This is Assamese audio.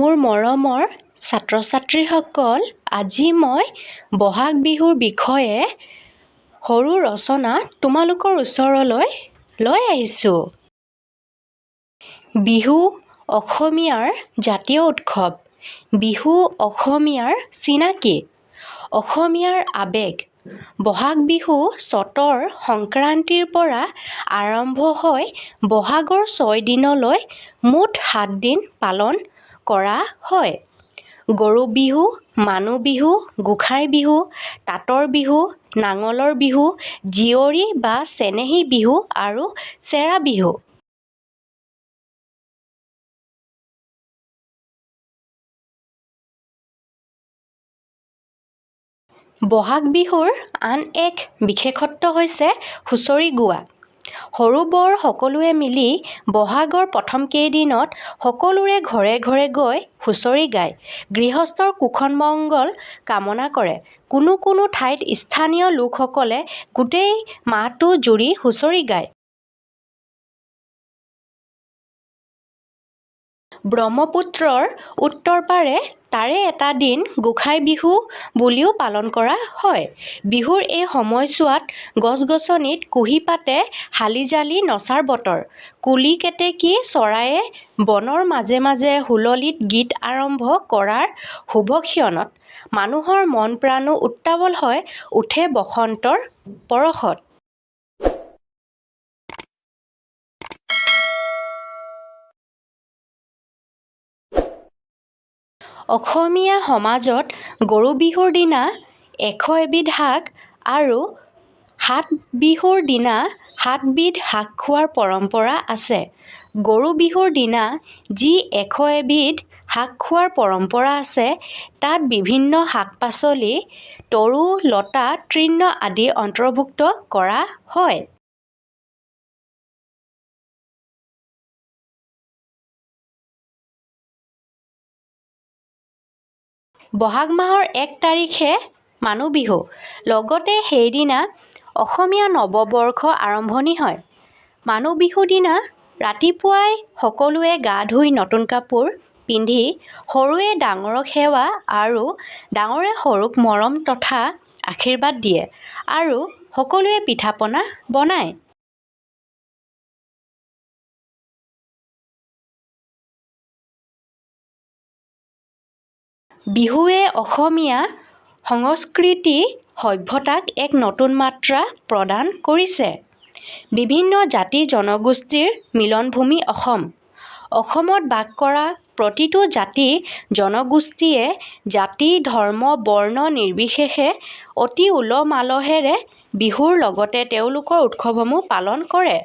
মোৰ মৰমৰ ছাত্ৰ ছাত্ৰীসকল আজি মই বহাগ বিহুৰ বিষয়ে সৰু ৰচনা তোমালোকৰ ওচৰলৈ লৈ আহিছোঁ। বিহু অসমীয়াৰ জাতীয় উৎসৱ। বিহু অসমীয়াৰ চিনাকি। অসমীয়াৰ আৱেগ। বহাগ বিহু চ'তৰ সংক্ৰান্তিৰ পৰা আৰম্ভ হৈ বহাগৰ ছয় দিনলৈ মুঠ সাতদিন পালন কৰা হয়। গৰু বিহু মানুহ বিহু গোসাঁই বিহু তাঁতৰ বিহু নাঙলৰ বিহু জীয়ৰী বা চেনেহী বিহু আৰু চেৰা বিহু। বহাগ বিহুৰ আন এক বিশেষত্ব হৈছে হুঁচৰি গোৱা। সৰু বৰ সকলোৱে মিলি বহাগৰ প্ৰথম কেইদিনত সকলোৰে ঘৰে ঘৰে গৈ হুঁচৰি গায়। গৃহস্থৰ কুশল মংগল কামনা কৰে। কোনো কোনো ঠাইত স্থানীয় লোকসকলে গোটেই মাহটো জুৰি হুঁচৰি গায়। ব্ৰহ্মপুত্ৰৰ উত্তৰ পাৰে তাৰে এটা দিন গোসাঁই বিহু বুলিও পালন কৰা হয়। বিহুৰ এই সময়ছোৱাত গছ গছনিত কুঁহিপাতে হালি জালি নচাৰ বতৰ। কুলি কেতেকী চৰায়ে বনৰ মাজে মাজে হুললিত গীত আৰম্ভ কৰাৰ শুভক্ষণত মানুহৰ মন প্ৰাণো উত্তাৱল হৈ উঠে বসন্তৰ পৰশত। অসমীয়া সমাজত গৰু বিহুৰ দিনা এশ এবিধ শাক আৰু সাত বিহুৰ দিনা সাতবিধ শাক খোৱাৰ পৰম্পৰা আছে। গৰু বিহুৰ দিনা যি এশ এবিধ শাক খোৱাৰ পৰম্পৰা আছে তাত বিভিন্ন শাক পাচলি তৰু লতা তৃণ আদি অন্তৰ্ভুক্ত কৰা হয়। বহাগ মাহৰ এক তাৰিখে মানুহ বিহু। লগতে সেইদিনা অসমীয়া নৱবৰ্ষ আৰম্ভণি হয়। মানুহ বিহু দিনা ৰাতিপুৱাই সকলোৱে গা ধুই নতুন কাপোৰ পিন্ধি সৰুৱে ডাঙৰক সেৱা আৰু ডাঙৰে সৰুক মৰম তথা আশীৰ্বাদ দিয়ে আৰু সকলোৱে পিঠা পনা বনায়। বিহুৱে অসমীয়া সংস্কৃতি সভ্যতাক এক নতুন মাত্ৰা প্ৰদান কৰিছে। বিভিন্ন জাতি জনগোষ্ঠীৰ মিলনভূমি অসম। অসমত বাস কৰা প্ৰতিটো জাতি জনগোষ্ঠীয়ে জাতি ধৰ্ম বৰ্ণ নিৰ্বিশেষে অতি উলহ মালহেৰে বিহুৰ লগতে তেওঁলোকৰ উৎসৱসমূহ পালন কৰে।